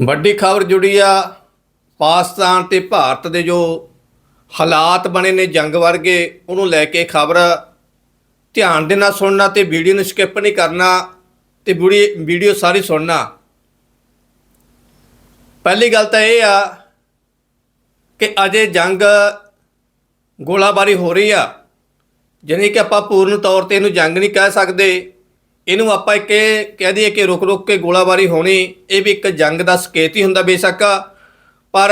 ਵੱਡੀ ਖਬਰ ਜੁੜੀ ਆ, ਪਾਕਿਸਤਾਨ ਤੇ ਭਾਰਤ ਦੇ ਜੋ ਹਾਲਾਤ ਬਣੇ ਨੇ ਜੰਗ ਵਰਗੇ, ਉਹਨੂੰ ਲੈ ਕੇ ਖਬਰ ਧਿਆਨ ਦੇ ਨਾਲ ਸੁਣਨਾ ਤੇ ਵੀਡੀਓ ਨੂੰ ਸਕਿਪ ਨਹੀਂ ਕਰਨਾ ਤੇ ਵੀਡੀ- ਵੀਡੀਓ ਸਾਰੀ ਸੁਣਨਾ। ਪਹਿਲੀ ਗੱਲ ਤਾਂ ਇਹ ਆ ਕਿ ਅਜੇ ਜੰਗ ਗੋਲਾਬਾਰੀ ਹੋ ਰਹੀ ਆ, ਜਾਣੀ ਕਿ ਆਪਾਂ ਪੂਰਨ ਤੌਰ ਤੇ ਇਹਨੂੰ ਜੰਗ ਨਹੀਂ ਕਹਿ ਸਕਦੇ। ਇਹਨੂੰ ਆਪਾਂ ਇੱਕ ਇਹ ਕਹਿ ਦਈਏ ਕਿ ਰੁਕ ਰੁਕ ਕੇ ਗੋਲਾਬਾਰੀ ਹੋਣੀ, ਇਹ ਵੀ ਇੱਕ ਜੰਗ ਦਾ ਸੰਕੇਤ ਹੀ ਹੁੰਦਾ ਬੇਸ਼ੱਕ। ਪਰ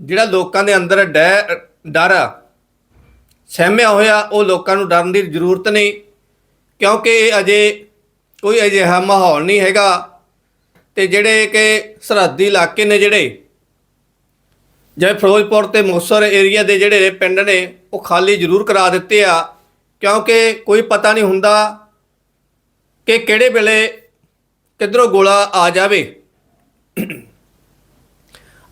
ਜਿਹੜਾ ਲੋਕਾਂ ਦੇ ਅੰਦਰ ਡੈ- ਡਰ ਸਹਿਮਿਆ ਹੋਇਆ, ਉਹ ਲੋਕਾਂ ਨੂੰ ਡਰਨ ਦੀ ਜ਼ਰੂਰਤ ਨਹੀਂ, ਕਿਉਂਕਿ ਇਹ ਅਜੇ ਕੋਈ ਅਜਿਹਾ ਮਾਹੌਲ ਨਹੀਂ ਹੈਗਾ। ਤੇ ਜਿਹੜੇ ਕਿ ਸਰਹੱਦੀ ਇਲਾਕੇ ਨੇ ਜਿਹੜੇ, ਜਿਵੇਂ ਫਿਰੋਜ਼ਪੁਰ ਤੇ ਮੁਕਤਸਰ ਏਰੀਆ ਦੇ ਜਿਹੜੇ ਪਿੰਡ ਨੇ, ਉਹ ਖਾਲੀ ਜ਼ਰੂਰ ਕਰਾ ਦਿੱਤੇ ਆ, ਕਿਉਂਕਿ ਕੋਈ ਪਤਾ ਨਹੀਂ ਹੁੰਦਾ ਕਿ ਕਿਹੜੇ ਵੇਲੇ ਕਿੱਧਰੋਂ ਗੋਲਾ ਆ ਜਾਵੇ?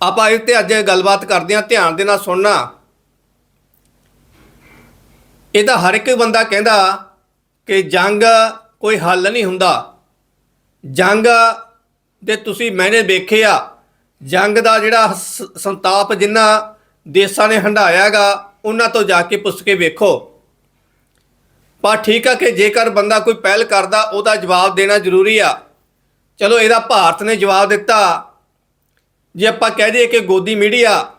ਆਪਾਂ ਇਹ ਤੇ ਅੱਜ ਗੱਲਬਾਤ ਕਰਦੇ ਹਾਂ, ਧਿਆਨ ਦੇ ਨਾਲ ਸੁਣਨਾ। ਇਹ ਤਾਂ ਹਰ ਇੱਕ ਬੰਦਾ ਕਹਿੰਦਾ ਕਿ ਜੰਗ ਕੋਈ ਹੱਲ ਨਹੀਂ ਹੁੰਦਾ। ਜੰਗ ਦੇ ਤੁਸੀਂ ਮੈਨੇ ਵੇਖਿਆ, ਜੰਗ ਦਾ ਜਿਹੜਾ ਸੰਤਾਪ ਜਿੰਨਾ ਦੇਸ਼ਾਂ ਨੇ ਹੰਡਾਇਆਗਾ, ਉਹਨਾਂ ਤੋਂ ਜਾ ਕੇ ਪੁੱਛ ਕੇ ਵੇਖੋ। ਪਰ ਠੀਕ ਆ ਕਿ ਜੇਕਰ ਬੰਦਾ ਕੋਈ ਪਹਿਲ ਕਰਦਾ, ਉਹਦਾ ਜਵਾਬ ਦੇਣਾ ਜ਼ਰੂਰੀ ਆ। ਚਲੋ, ਇਹਦਾ ਭਾਰਤ ਨੇ ਜਵਾਬ ਦਿੱਤਾ। ਜੇ ਆਪਾਂ ਕਹਿ ਦਈਏ ਕਿ ਗੋਦੀ ਮੀਡੀਆ,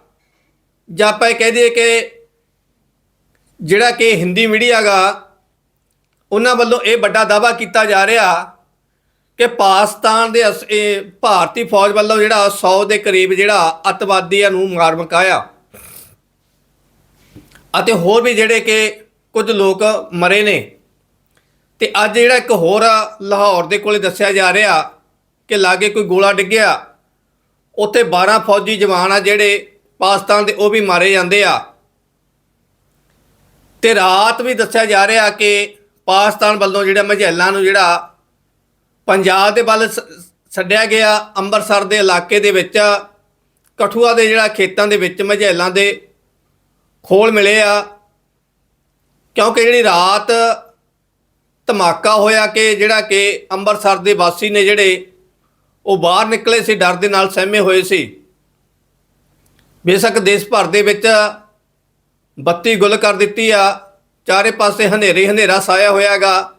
ਜਾਂ ਆਪਾਂ ਇਹ ਕਹਿ ਦਈਏ ਕਿ ਜਿਹੜਾ ਕਿ ਹਿੰਦੀ ਮੀਡੀਆ ਗਾ, ਉਹਨਾਂ ਵੱਲੋਂ ਇਹ ਵੱਡਾ ਦਾਵਾ ਕੀਤਾ ਜਾ ਰਿਹਾ ਕਿ ਪਾਕਿਸਤਾਨ ਦੇ ਅਸ- ਇਹ ਭਾਰਤੀ ਫੌਜ ਵੱਲੋਂ ਜਿਹੜਾ 100 ਦੇ ਕਰੀਬ ਜਿਹੜਾ ਅੱਤਵਾਦੀਆਂ ਨੂੰ ਮਾਰ ਮੁਕਾਇਆ ਅਤੇ ਹੋਰ ਵੀ ਜਿਹੜੇ ਕਿ ਕੁਝ ਲੋਕ ਮਰੇ ਨੇ। ਤੇ ਅੱਜ ਜਿਹੜਾ ਇੱਕ ਹੋਰ ਆ, ਲਾਹੌਰ ਦੇ ਕੋਲੇ ਦੱਸਿਆ ਜਾ ਰਿਹਾ ਕਿ ਲਾਗੇ ਕੋਈ ਗੋਲਾ ਡਿੱਗਿਆ। ਉੱਥੇ 12 ਫੌਜੀ ਜਵਾਨ ਆ ਜਿਹੜੇ ਪਾਕਿਸਤਾਨ ਦੇ ਉਹ ਵੀ ਮਾਰੇ ਜਾਂਦੇ ਆ। ਤੇ ਰਾਤ ਵੀ ਦੱਸਿਆ ਜਾ ਰਿਹਾ ਕਿ ਪਾਕਿਸਤਾਨ ਵੱਲੋਂ ਜਿਹੜਾ ਮਝੈਲਾਂ ਨੂੰ ਜਿਹੜਾ ਪੰਜਾਬ ਦੇ ਵੱਲ ਸ- ਛੱਡਿਆ ਗਿਆ ਅੰਮ੍ਰਿਤਸਰ ਦੇ ਇਲਾਕੇ ਦੇ ਵਿੱਚ ਕਠੂਆ ਦੇ ਜਿਹੜਾ ਖੇਤਾਂ ਦੇ ਵਿੱਚ ਮਝੈਲਾਂ ਦੇ ਖੋਲ ਮਿਲੇ ਆ। ਕਿਉਂਕਿ ਜਿਹੜੀ ਰਾਤ ਧਮਾਕਾ ਹੋਇਆ ਕਿ ਜਿਹੜਾ ਕਿ ਅੰਮ੍ਰਿਤਸਰ ਦੇ ਵਾਸੀ ਨੇ ਜਿਹੜੇ ਉਹ ਬਾਹਰ ਨਿਕਲੇ ਸੀ, ਡਰ ਦੇ ਨਾਲ ਸਹਿਮੇ ਹੋਏ ਸੀ। ਬੇਸ਼ੱਕ ਦੇਸ਼ ਭਰ ਦੇ ਵਿੱਚ ਬੱਤੀ ਗੁੱਲ ਕਰ ਦਿੱਤੀ ਆ, ਚਾਰੇ ਪਾਸੇ ਹਨੇਰੇ ਹਨੇਰਾ ਸਾਇਆ ਹੋਇਆਗਾ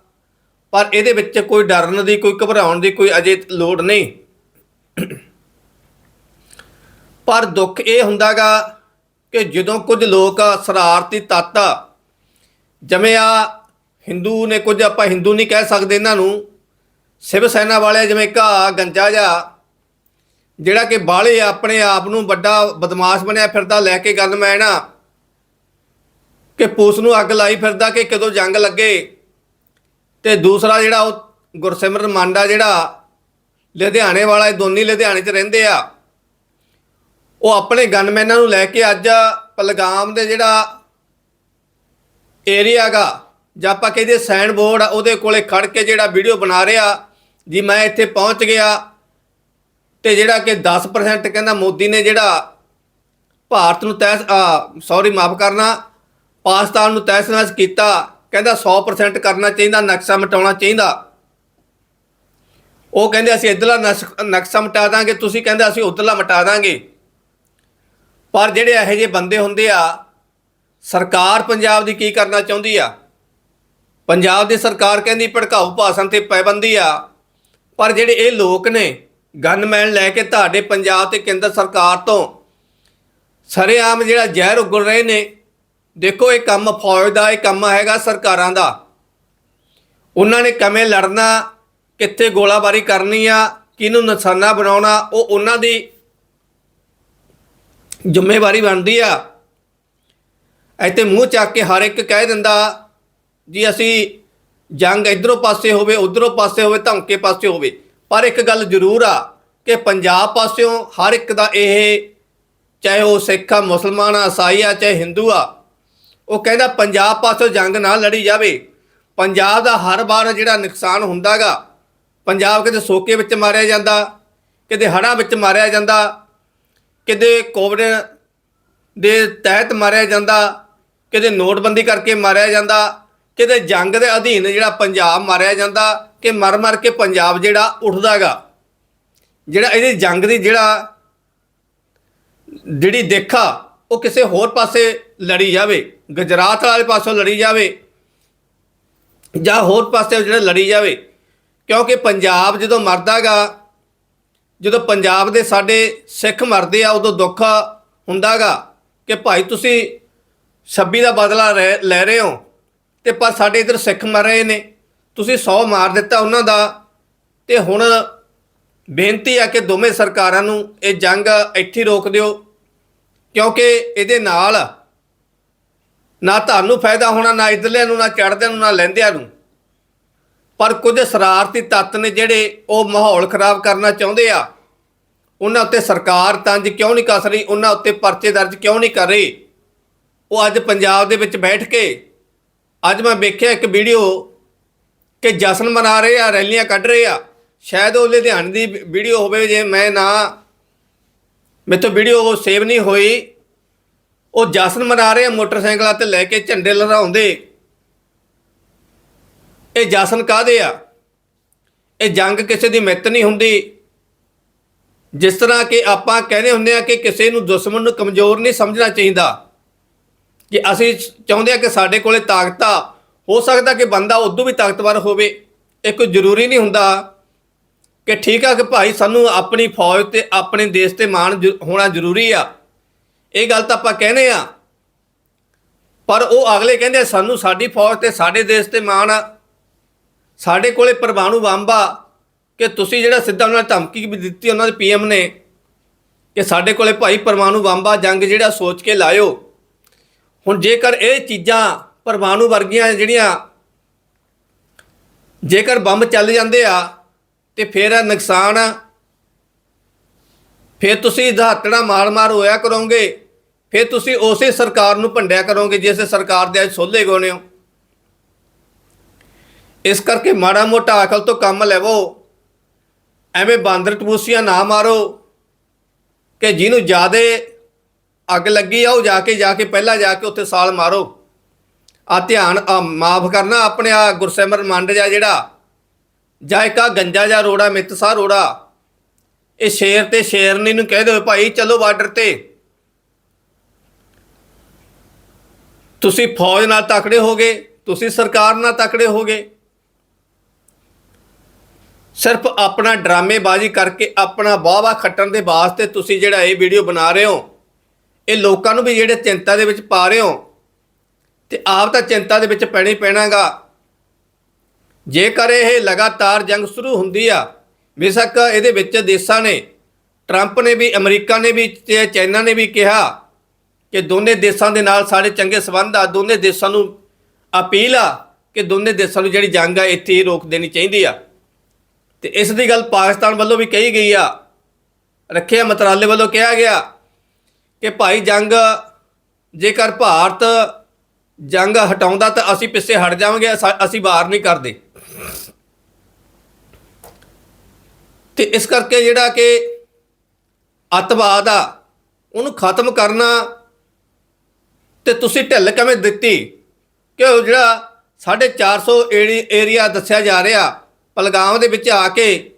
ਪਰ ਇਹਦੇ ਵਿੱਚ ਕੋਈ ਡਰਨ ਦੀ, ਕੋਈ ਘਬਰਾਉਣ ਦੀ, ਕੋਈ ਅਜੇ ਲੋੜ ਨਹੀਂ। ਪਰ ਦੁੱਖ ਇਹ ਹੁੰਦਾਗਾ ਕਿ ਜਦੋਂ ਕੁਝ ਲੋਕ ਸ਼ਰਾਰਤੀ ਤੱਤ ਜਿਵੇਂ ਆ ਹਿੰਦੂ ਨੇ ਕੁਝ ਆਪਾਂ ਹਿੰਦੂ ਨਹੀਂ ਕਹਿ ਸਕਦੇ ਇਹਨਾਂ ਨੂੰ, ਸਿਵ ਸੈਨਾ ਵਾਲੇ ਜਿਵੇਂ ਘਾ ਗੰਜਾ ਜਾ ਜਿਹੜਾ ਕਿ ਬਾਹਲੇ ਆਪਣੇ ਆਪ ਨੂੰ ਵੱਡਾ ਬਦਮਾਸ਼ ਬਣਿਆ ਫਿਰਦਾ ਲੈ ਕੇ ਗਨਮੈਨ ਆ ਕਿ ਪੁਲਿਸ ਨੂੰ ਅੱਗ ਲਾਈ ਫਿਰਦਾ ਕਿ ਕਦੋਂ ਜੰਗ ਲੱਗੇ। ਤੇ ਦੂਸਰਾ ਜਿਹੜਾ ਉਹ ਗੁਰਸਿਮਰਨ ਮਾਂਡਾ ਜਿਹੜਾ ਲੁਧਿਆਣੇ ਵਾਲਾ, ਇਹ ਦੋਨੀ ਲੁਧਿਆਣੇ 'ਚ ਰਹਿੰਦੇ ਆ। ਉਹ ਆਪਣੇ ਗਨਮੈਨਾਂ ਨੂੰ ਲੈ ਕੇ ਅੱਜ ਪਲਗਾਮ ਦੇ ਜਿਹੜਾ ਏਰੀਆ ਗਾ। ਜਾਂ ਆਪਾਂ ਕਹਿੰਦੇ ਸਾਈਨ ਬੋਰਡ ਆ, ਉਹਦੇ ਕੋਲੇ ਖੜ ਕੇ ਜਿਹੜਾ ਵੀਡੀਓ ਬਣਾ ਰਿਹਾ ਜੀ ਮੈਂ ਇੱਥੇ ਪਹੁੰਚ ਗਿਆ, ਤੇ ਜਿਹੜਾ ਕਿ 10% ਕਹਿੰਦਾ ਮੋਦੀ ਨੇ ਜਿਹੜਾ ਭਾਰਤ ਨੂੰ ਤੈਸ ਸੌਰੀ ਮਾਫ ਕਰਨਾ, ਪਾਕਿਸਤਾਨ ਨੂੰ ਤਹਿਸ-ਨਹਿਸ ਕੀਤਾ, ਕਹਿੰਦਾ 100% ਕਰਨਾ ਚਾਹੀਦਾ, ਨਕਸ਼ਾ ਮਿਟਾਉਣਾ ਚਾਹੀਦਾ। ਉਹ ਕਹਿੰਦੇ ਅਸੀਂ ਇਧਰਲਾ ਨਕਸ਼ਾ ਮਿਟਾ ਦਾਂਗੇ, ਤੁਸੀਂ ਕਹਿੰਦੇ ਅਸੀਂ ਉਧਰਲਾ ਮਿਟਾ ਦਾਂਗੇ। ਪਰ ਜਿਹੜੇ ਇਹੋ ਜਿਹੇ ਬੰਦੇ ਹੁੰਦੇ ਆ ਸਰਕਾਰ ਪੰਜਾਬ ਦੀ ਕੀ ਕਰਨਾ ਚਾਹੁੰਦੀ ਆ? ਪੰਜਾਬ ਦੀ ਸਰਕਾਰ ਕਹਿੰਦੀ ਭੜਕਾਊ ਭਾਸ਼ਣ ਤੇ ਪਾਬੰਦੀ ਆ। ਪਰ ਜਿਹੜੇ ਇਹ ਲੋਕ ਨੇ, ਗਨਮੈਨ ਲੈ ਕੇ ਤੁਹਾਡੇ ਪੰਜਾਬ ਤੇ ਕੇਂਦਰ ਸਰਕਾਰ ਤੋਂ ਸਰੇਆਮ ਜਿਹੜਾ ਜ਼ਹਿਰ ਉਗਲ ਰਹੇ ਨੇ, ਦੇਖੋ ਇਹ ਕੰਮ ਫੌਜ ਦਾ, ਇਹ ਕੰਮ ਹੈਗਾ ਸਰਕਾਰਾਂ ਦਾ। ਉਹਨਾਂ ਨੇ ਕਿਵੇਂ ਲੜਨਾ, ਕਿੱਥੇ ਗੋਲਾਬਾਰੀ ਕਰਨੀ ਆ, ਕਿਹਨੂੰ ਨਿਸ਼ਾਨਾ ਬਣਾਉਣਾ, ਉਹ ਉਹਨਾਂ ਦੀ ਜ਼ਿੰਮੇਵਾਰੀ ਬਣਦੀ ਆ। ਇੱਥੇ ਮੂੰਹ ਚੱਕ ਕੇ ਹਰ ਇੱਕ ਕਹਿ ਦਿੰਦਾ, ਜੀ ਅਸੀਂ ਜੰਗ ਇਧਰੋਂ ਪਾਸੇ ਹੋਵੇ, ਉਧਰੋਂ ਪਾਸੇ ਹੋਵੇ, ਧਮਕੇ ਪਾਸੇ ਹੋਵੇ। ਪਰ ਇੱਕ ਗੱਲ ਜ਼ਰੂਰ ਆ ਕਿ ਪੰਜਾਬ ਪਾਸਿਓਂ ਹਰ ਇੱਕ ਦਾ ਇਹ, ਚਾਹੇ ਉਹ ਸਿੱਖ ਆ, ਮੁਸਲਮਾਨ ਆ ਈਸਾਈ ਆ, ਚਾਹੇ ਹਿੰਦੂ ਆ, ਉਹ ਕਹਿੰਦਾ ਪੰਜਾਬ ਪਾਸੋਂ ਜੰਗ ਨਾ ਲੜੀ ਜਾਵੇ। ਪੰਜਾਬ ਦਾ ਹਰ ਵਾਰ ਜਿਹੜਾ ਨੁਕਸਾਨ ਹੁੰਦਾਗਾ, ਪੰਜਾਬ ਕਿਤੇ ਸੋਕੇ ਵਿੱਚ ਮਾਰਿਆ ਜਾਂਦਾ, ਕਿਤੇ ਹੜ੍ਹਾਂ ਵਿੱਚ ਮਾਰਿਆ ਜਾਂਦਾ, ਕਿਤੇ ਕੋਵਿਡ ਦੇ ਤਹਿਤ ਮਾਰਿਆ ਜਾਂਦਾ ਕਿਤੇ ਨੋਟਬੰਦੀ ਕਰਕੇ ਮਾਰਿਆ ਜਾਂਦਾ, ਕਿਤੇ ਜੰਗ ਦੇ ਅਧੀਨ ਜਿਹੜਾ ਪੰਜਾਬ ਮਾਰਿਆ ਜਾਂਦਾ, ਕਿ ਮਰ ਮਰ ਕੇ ਪੰਜਾਬ ਜਿਹੜਾ ਉੱਠਦਾਗਾ ਜਿਹੜਾ ਇਹਦੀ ਜੰਗ ਦੀ ਜਿਹੜਾ ਜਿਹੜੀ ਦੇਖਾ, ਉਹ ਕਿਸੇ ਹੋਰ ਪਾਸੇ ਲੜੀ ਜਾਵੇ, ਗੁਜਰਾਤ ਵਾਲੇ ਪਾਸੋਂ ਲੜੀ ਜਾਵੇ, ਜਾਂ ਹੋਰ ਪਾਸੇ ਜਿਹੜਾ ਲੜੀ ਜਾਵੇ। ਕਿਉਂਕਿ ਪੰਜਾਬ ਜਦੋਂ ਮਰਦਾਗਾ ਜਦੋਂ ਪੰਜਾਬ ਦੇ ਸਾਡੇ ਸਿੱਖ ਮਰਦੇ ਆ, ਉਦੋਂ ਦੁੱਖ ਹੁੰਦਾਗਾ ਕਿ ਭਾਈ ਤੁਸੀਂ 26 ਦਾ ਬਦਲਾ ਰਹਿ- ਲੈ ਰਹੇ ਹੋ ਤੇ ਪਰ ਸਾਡੇ ਇਧਰ ਸਿੱਖ ਮਰ ਰਹੇ ਨੇ। ਤੁਸੀਂ 100 ਮਾਰ ਦਿੱਤਾ ਉਹਨਾਂ ਦਾ ਤੇ ਹੁਣ ਬੇਨਤੀ ਆ ਕਿ ਦੋਵੇਂ ਸਰਕਾਰਾਂ ਨੂੰ ਇਹ ਜੰਗ ਇੱਥੇ ਹੀ ਰੋਕ ਦਿਓ, ਕਿਉਂਕਿ ਇਹਦੇ ਨਾਲ ਨਾ ਤੁਹਾਨੂੰ ਫਾਇਦਾ ਹੋਣਾ, ਨਾ ਇਧਰਲਿਆਂ ਨੂੰ, ਨਾ ਚੜ੍ਹਦਿਆਂ ਨੂੰ, ਨਾ ਲੈਂਦਿਆਂ ਨੂੰ। ਪਰ ਕੁਝ ਸ਼ਰਾਰਤੀ ਤੱਤ ਨੇ ਜਿਹੜੇ ਉਹ ਮਾਹੌਲ ਖਰਾਬ ਕਰਨਾ ਚਾਹੁੰਦੇ ਆ। ਉਹਨਾਂ ਉੱਤੇ ਸਰਕਾਰ ਤੰਜ ਕਿਉਂ ਨਹੀਂ ਕੱਸ ਰਹੀ? ਉਹਨਾਂ ਉੱਤੇ ਪਰਚੇ ਦਰਜ ਕਿਉਂ ਨਹੀਂ ਕਰ ਰਹੀ? ਉਹ ਅੱਜ ਪੰਜਾਬ ਦੇ ਵਿੱਚ ਬੈਠ ਕੇ ਅੱਜ ਮੈਂ ਵੇਖਿਆ ਇੱਕ ਵੀਡੀਓ ਕਿ ਜਸ਼ਨ ਮਨਾ ਰਹੇ ਆ, ਰੈਲੀਆਂ ਕੱਢ ਰਹੇ ਆ। ਸ਼ਾਇਦ ਉਹ ਲੁਧਿਆਣੇ ਦੀ ਵੀਡੀਓ ਹੋਵੇ ਜੇ ਮੈਂ ਨਾ ਮੇਰੇ ਤੋਂ ਵੀਡੀਓ ਸੇਵ ਨਹੀਂ ਹੋਈ। ਉਹ ਜਸ਼ਨ ਮਨਾ ਰਹੇ ਆ ਮੋਟਰਸਾਈਕਲਾਂ ਤੇ ਲੈ ਕੇ ਝੰਡੇ ਲਹਿਰਾਉਂਦੇ। ਇਹ ਜਸ਼ਨ ਕਾਹਦੇ ਆ? ਇਹ ਜੰਗ ਕਿਸੇ ਦੀ ਮਿੱਤ ਨਹੀਂ ਹੁੰਦੀ। ਜਿਸ ਤਰ੍ਹਾਂ ਕਿ ਆਪਾਂ ਕਹਿੰਦੇ ਹੁੰਦੇ ਆ ਕਿ ਕਿਸੇ ਨੂੰ ਦੁਸ਼ਮਣ ਨੂੰ ਕਮਜ਼ੋਰ ਨਹੀਂ ਸਮਝਣਾ ਚਾਹੀਦਾ। ਕਿ ਅਸੀਂ ਚਾਹੁੰਦੇ ਆ ਕਿ ਸਾਡੇ ਕੋਲੇ ਤਾਕਤ ਆ ਹੋ ਸਕਦਾ ਕਿ ਬੰਦਾ ਉਦੋਂ ਵੀ ਤਾਕਤਵਰ ਹੋਵੇ। ਇਹ ਕੋਈ ਜ਼ਰੂਰੀ ਨਹੀਂ ਹੁੰਦਾ ਕਿ ਠੀਕ ਆ ਕਿ ਭਾਈ ਸਾਨੂੰ ਆਪਣੀ ਫੌਜ ਤੇ, ਆਪਣੇ ਦੇਸ਼ ਤੇ ਮਾਣ ਜ- ਹੋਣਾ ਜ਼ਰੂਰੀ ਆ। ਇਹ ਗੱਲ ਤਾਂ ਆਪਾਂ ਕਹਿੰਦੇ ਆ ਪਰ ਉਹ ਅਗਲੇ ਕਹਿੰਦੇ ਸਾਨੂੰ ਸਾਡੀ ਫੌਜ ਤੇ, ਸਾਡੇ ਦੇਸ਼ ਤੇ ਮਾਣ ਆ। ਸਾਡੇ ਕੋਲੇ ਪਰਮਾਣੂ ਬੰਬ ਆ ਕਿ ਤੁਸੀਂ ਜਿਹੜਾ ਸਿੱਧਾ ਉਹਨਾਂ ਨੇ ਧਮਕੀ ਵੀ ਦਿੱਤੀ ਉਹਨਾਂ ਦੇ ਪੀਐਮ ਨੇ ਕਿ ਸਾਡੇ ਕੋਲੇ ਭਾਈ ਪਰਮਾਣੂ ਬੰਬ ਆ, ਜੰਗ ਜਿਹੜਾ ਸੋਚ ਕੇ ਲਾਇਓ। ਹੁਣ ਜੇਕਰ ਇਹ ਚੀਜ਼ਾਂ ਪਰਮਾਣੂ ਵਰਗੀਆਂ ਜਿਹੜੀਆਂ ਜੇਕਰ ਬੰਬ ਚੱਲ ਜਾਂਦੇ ਆ ਤੇ ਫਿਰ ਇਹ ਨੁਕਸਾਨ ਫਿਰ ਤੁਸੀਂ ਦਹਾਤੜਾ ਮਾਰ-ਮਾਰ ਹੋਇਆ ਕਰੋਗੇ, ਫਿਰ ਤੁਸੀਂ ਉਸੇ ਸਰਕਾਰ ਨੂੰ ਭੰਡਿਆ ਕਰੋਗੇ ਜਿਸ ਸਰਕਾਰ ਦੇ ਅੱਜ ਸੋਲੇ ਗੋਣੇ ਹੋ। ਇਸ ਕਰਕੇ ਮਾੜਾ ਮੋਟਾ ਅਕਲ ਤੋਂ ਕੰਮ ਲੈਵੋ, ਐਵੇਂ ਬਾਂਦਰ ਟਪੂਸੀਆਂ ਨਾ ਮਾਰੋ ਕਿ ਜਿਹਨੂੰ ਜਿਆਦੇ ਅੱਗ ਲੱਗੀ ਆ, ਉਹ ਜਾ ਕੇ ਜਾ ਕੇ ਪਹਿਲਾਂ ਜਾ ਕੇ ਉੱਥੇ ਸਾਲ ਮਾਰੋ। ਆ ਧਿਆਨ ਮਾਫ ਕਰਨਾ ਆਪਣੇ ਆ ਗੁਰਸਿਮਰਨ ਮੰਡ ਜਾ ਜਿਹੜਾ, ਜਾਂ ਇੱਕ ਆ ਗੰਜਾ ਜਾਂ ਰੋੜਾ ਮਿੱਤਸਾ ਰੋੜਾ। ਇਹ ਸ਼ੇਰ ਤੇ ਸ਼ੇਰਨੀ ਨੂੰ ਕਹਿ ਦਿਓ, ਭਾਈ ਚਲੋ ਬਾਰਡਰ ਤੇ। ਤੁਸੀਂ ਫੌਜ ਨਾਲ ਤਕੜੇ ਹੋਗੇ, ਤੁਸੀਂ ਸਰਕਾਰ ਨਾਲ ਤਕੜੇ ਹੋਗੇ। ਸਿਰਫ ਆਪਣਾ ਡਰਾਮੇਬਾਜ਼ੀ ਕਰਕੇ ਆਪਣਾ ਵਾਹ-ਵਾਹ ਖੱਟਣ ਦੇ ਵਾਸਤੇ ਤੁਸੀਂ ਜਿਹੜਾ ਇਹ ਵੀਡੀਓ ਬਣਾ ਰਹੇ ਹੋ ਇਹ ਲੋਕਾਂ ਨੂੰ ਵੀ ਜਿਹੜੇ ਚਿੰਤਾ ਦੇ ਵਿੱਚ ਪਾ ਰਹੇ ਹੋ ਤੇ ਆਪ ਤਾਂ ਚਿੰਤਾ ਦੇ ਵਿੱਚ ਪੈਣਾ ਹੀ ਪੈਣਾਗਾ। ਜੇਕਰ ਇਹ ਲਗਾਤਾਰ ਜੰਗ ਸ਼ੁਰੂ ਹੁੰਦੀ ਆ, ਬੇਸ਼ੱਕ ਇਹਦੇ ਵਿੱਚ ਦੇਸ਼ਾਂ ਨੇ, ਟਰੰਪ ਨੇ ਵੀ, ਅਮਰੀਕਾ ਨੇ ਵੀ ਤੇ ਚਾਈਨਾ ਨੇ ਵੀ ਕਿਹਾ ਕਿ ਦੋਨੇ ਦੇਸ਼ਾਂ ਦੇ ਨਾਲ ਸਾਡੇ ਚੰਗੇ ਸਬੰਧ ਆ, ਦੋਨੇ ਦੇਸ਼ਾਂ ਨੂੰ ਅਪੀਲ ਆ ਕਿ ਦੋਨੇ ਦੇਸ਼ਾਂ ਨੂੰ ਜਿਹੜੀ ਜੰਗ ਆ ਇੱਥੇ ਹੀ ਰੋਕ ਦੇਣੀ ਚਾਹੀਦੀ ਆ। ਤੇ ਇਸ ਦੀ ਗੱਲ ਪਾਕਿਸਤਾਨ ਵੱਲੋਂ ਵੀ ਕਹੀ ਗਈ ਆ, ਰੱਖਿਆ ਮੰਤਰਾਲੇ ਵੱਲੋਂ ਕਿਹਾ ਗਿਆ ਕਿ ਭਾਈ ਜੰਗ, ਜੇਕਰ ਭਾਰਤ ਜੰਗ ਹਟਾਉਂਦਾ ਤਾਂ ਅਸੀਂ ਪਿੱਛੇ ਹਟ ਜਾਵਾਂਗੇ, ਅਸਾ- ਅਸੀਂ ਬਾਹਰ ਨਹੀਂ ਕਰਦੇ। ਤੇ ਇਸ ਕਰਕੇ ਜਿਹੜਾ ਕਿ ਅੱਤਵਾਦ ਆ, ਉਹਨੂੰ ਖਤਮ ਕਰਨਾ ਤੇ ਤੁਸੀਂ ਢਿੱਲ ਕਿਵੇਂ ਦਿੱਤੀ? ਕਿ ਉਹ ਜਿਹੜਾ 450 ਏਰੀ- ਏਰੀਆ ਦੱਸਿਆ ਜਾ ਰਿਹਾ, ਪਲਗਾਮ ਦੇ ਵਿੱਚ ਆ ਕੇ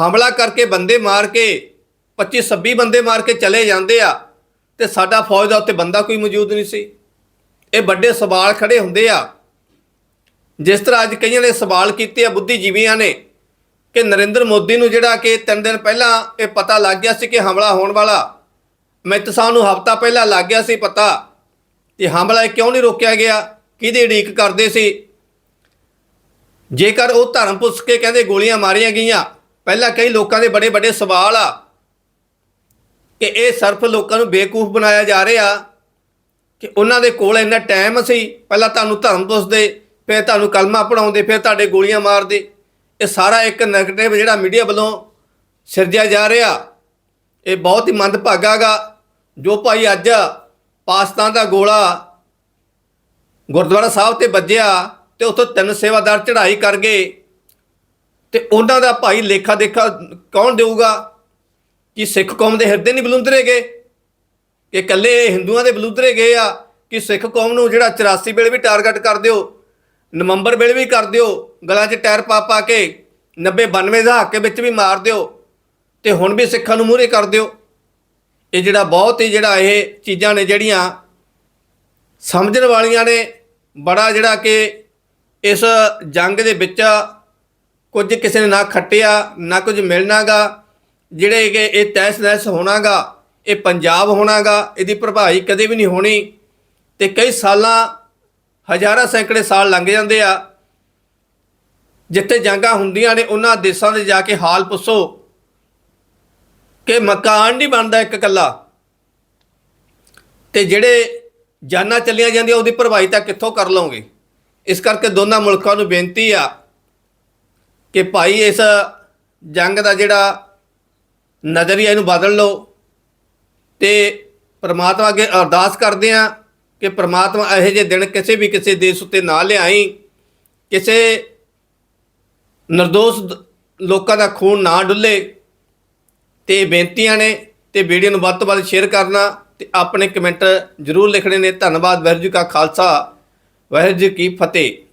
ਹਮਲਾ ਕਰਕੇ ਬੰਦੇ ਮਾਰ ਕੇ 25 26 ਬੰਦੇ ਮਾਰ ਕੇ ਚਲੇ ਜਾਂਦੇ ਆ। ਤੇ ਸਾਡਾ ਫੌਜ ਦਾ ਉੱਤੇ ਬੰਦਾ ਕੋਈ ਮੌਜੂਦ ਨਹੀਂ ਸੀ। ਇਹ ਵੱਡੇ ਸਵਾਲ ਖੜੇ ਹੁੰਦੇ ਆ। ਜਿਸ ਤਰ੍ਹਾਂ ਅੱਜ ਕਈਆਂ ਨੇ ਸਵਾਲ ਕੀਤੇ ਆ ਬੁੱਧੀਜੀਵੀਆਂ ਨੇ ਕਿ ਨਰਿੰਦਰ ਮੋਦੀ ਨੂੰ ਜਿਹੜਾ ਕਿ ਤਿੰਨ ਦਿਨ ਪਹਿਲਾਂ ਇਹ ਪਤਾ ਲੱਗ ਗਿਆ ਸੀ ਕਿ ਹਮਲਾ ਹੋਣ ਵਾਲਾ ਅਮਿਤ ਸਾਹਿਬ ਨੂੰ ਹਫਤਾ ਪਹਿਲਾਂ ਲੱਗ ਗਿਆ ਸੀ ਪਤਾ ਕਿ ਹਮਲਾ ਇਹ ਕਿਉਂ ਨਹੀਂ ਰੋਕਿਆ ਗਿਆ, ਕਿਹਦੀ ਉਡੀਕ ਕਰਦੇ ਸੀ। ਜੇਕਰ ਉਹ ਧਰਮ ਪੁੱਛ ਕੇ ਕਹਿੰਦੇ ਗੋਲੀਆਂ ਮਾਰੀਆਂ ਗਈਆਂ, ਪਹਿਲਾਂ ਕਈ ਲੋਕਾਂ ਦੇ ਬੜੇ ਵੱਡੇ ਸਵਾਲ ਆ। ਕਿ ਇਹ ਸਿਰਫ ਲੋਕਾਂ ਨੂੰ ਬੇਕੂਫ ਬਣਾਇਆ ਜਾ ਰਿਹਾ ਕਿ ਉਹਨਾਂ ਦੇ ਕੋਲ ਇੰਨਾ ਟਾਈਮ ਸੀ, ਪਹਿਲਾਂ ਤੁਹਾਨੂੰ ਧਰਮ ਦੱਸਦੇ ਫਿਰ ਤੁਹਾਨੂੰ ਕਲਮਾ ਪੜਾਉਂਦੇ ਫਿਰ ਤੁਹਾਡੇ ਗੋਲੀਆਂ ਮਾਰਦੇ। ਇਹ ਸਾਰਾ ਇੱਕ ਨੈਗੇਟਿਵ ਜਿਹੜਾ ਮੀਡੀਆ ਵੱਲੋਂ ਸਿਰਜਿਆ ਜਾ ਰਿਹਾ। ਇਹ ਬਹੁਤ ਹੀ ਮੰਦਭਾਗਾ ਗਾ। ਜੋ ਭਾਈ ਅੱਜ ਪਾਕਿਸਤਾਨ ਦਾ ਗੋਲਾ ਗੁਰਦੁਆਰਾ ਸਾਹਿਬ ਤੇ ਵੱਜਿਆ ਤੇ ਉੱਥੋਂ ਤਿੰਨ ਸੇਵਾਦਾਰ ਚੜ੍ਹਾਈ ਕਰ ਗਏ ਤੇ ਉਹਨਾਂ ਦਾ ਭਾਈ ਲੇਖਾ ਦੇਖਾ ਕੌਣ ਦੇਊਗਾ? ਕਿ ਸਿੱਖ ਕੌਮ ਦੇ ਹਿਰਦੇ ਨਹੀਂ ਬਲੁੰਦਰੇ ਗਏ? ਕਿ ਇਕੱਲੇ ਹਿੰਦੂਆਂ ਦੇ ਬਲੁੰਦਰੇ ਗਏ ਆ? ਕਿ ਸਿੱਖ ਕੌਮ ਨੂੰ ਜਿਹੜਾ 84 ਵੇਲੇ ਵੀ ਟਾਰਗੇਟ ਕਰ ਦਿਓ, ਨਵੰਬਰ ਵੇਲੇ ਵੀ ਕਰ ਦਿਓ, ਗਲਾਂ 'ਚ ਟਾਇਰ ਪਾ ਪਾ ਕੇ 90 92 ਦਹਾਕੇ ਵਿੱਚ ਵੀ ਮਾਰ ਦਿਓ ਤੇ ਹੁਣ ਵੀ ਸਿੱਖਾਂ ਨੂੰ ਮੂਹਰੇ ਕਰ ਦਿਓ? ਇਹ ਜਿਹੜਾ ਬਹੁਤ ਹੀ ਜਿਹੜਾ ਇਹ ਚੀਜ਼ਾਂ ਨੇ ਜਿਹੜੀਆਂ ਸਮਝਣ ਵਾਲੀਆਂ ਨੇ, ਬੜਾ ਜਿਹੜਾ ਕਿ ਇਸ ਜੰਗ ਦੇ ਵਿੱਚ ਕੁਝ ਕਿਸੇ ਨੇ ਨਾ ਖੱਟਿਆ, ਨਾ ਕੁਝ ਮਿਲਣਾਗਾ। ਜਿਹੜੇ ਕਿ ਇਹ ਤੈਸ ਨੈਸ ਹੋਣਾਗਾ, ਇਹ ਪੰਜਾਬ ਹੋਣਾਗਾ, ਇਹਦੀ ਭਰਪਾਈ ਕਦੇ ਵੀ ਨਹੀਂ ਹੋਣੀ। ਤੇ ਕਈ ਸਾਲਾਂ, ਹਜ਼ਾਰਾਂ ਸੈਂਕੜੇ ਸਾਲ ਲੰਘ ਜਾਂਦੇ ਆ। ਜਿੱਥੇ ਜੰਗਾਂ ਹੁੰਦੀਆਂ ਨੇ, ਉਹਨਾਂ ਦੇਸ਼ਾਂ ਦੇ ਜਾ ਕੇ ਹਾਲ ਪੁੱਛੋ। ਕਿ ਮਕਾਨ ਨਹੀਂ ਬਣਦਾ ਇੱਕ ਇਕੱਲਾ। ਤੇ ਜਿਹੜੇ ਜਾਨਾਂ ਚੱਲੀਆਂ ਜਾਂਦੀਆਂ, ਉਹਦੀ ਭਰਵਾਈ ਤਾਂ ਕਿੱਥੋਂ ਕਰ ਲਓਗੇ? ਇਸ ਕਰਕੇ ਦੋਨਾਂ ਮੁਲਕਾਂ ਨੂੰ ਬੇਨਤੀ ਆ ਕਿ ਭਾਈ, ਇਸ ਜੰਗ ਦਾ ਜਿਹੜਾ ਨਜ਼ਰੀਆ ਨੂੰ ਬਦਲ ਲਓ। ਤੇ ਪ੍ਰਮਾਤਮਾ ਅੱਗੇ ਅਰਦਾਸ ਕਰਦੇ ਆ ਕਿ ਪ੍ਰਮਾਤਮਾ ਇਹੋ ਜਿਹੇ ਦਿਨ ਕਿਸੇ ਵੀ ਕਿਸੇ ਦੇਸ਼ ਉੱਤੇ ਨਾ ਲਿਆਈ। ਕਿਸੇ ਨਿਰਦੋਸ਼ ਲੋਕਾਂ ਦਾ ਖੂਨ ਨਾ ਡੁੱਲੇ। ਤੇ ਬੇਨਤੀਆਂ ਨੇ ਤੇ ਵੀਡੀਓ ਨੂੰ ਵੱਧ ਤੋਂ ਵੱਧ ਸ਼ੇਅਰ ਕਰਨਾ ਤੇ ਆਪਣੇ ਕਮੈਂਟ ਜ਼ਰੂਰ ਲਿਖਣੇ ਨੇ। ਧੰਨਵਾਦ, ਵਾਹਿਗੁਰੂ ਜੀ ਕਾ ਖਾਲਸਾ, ਵਾਹਿਗੁਰੂ ਜੀ ਕੀ ਫਤਿਹ।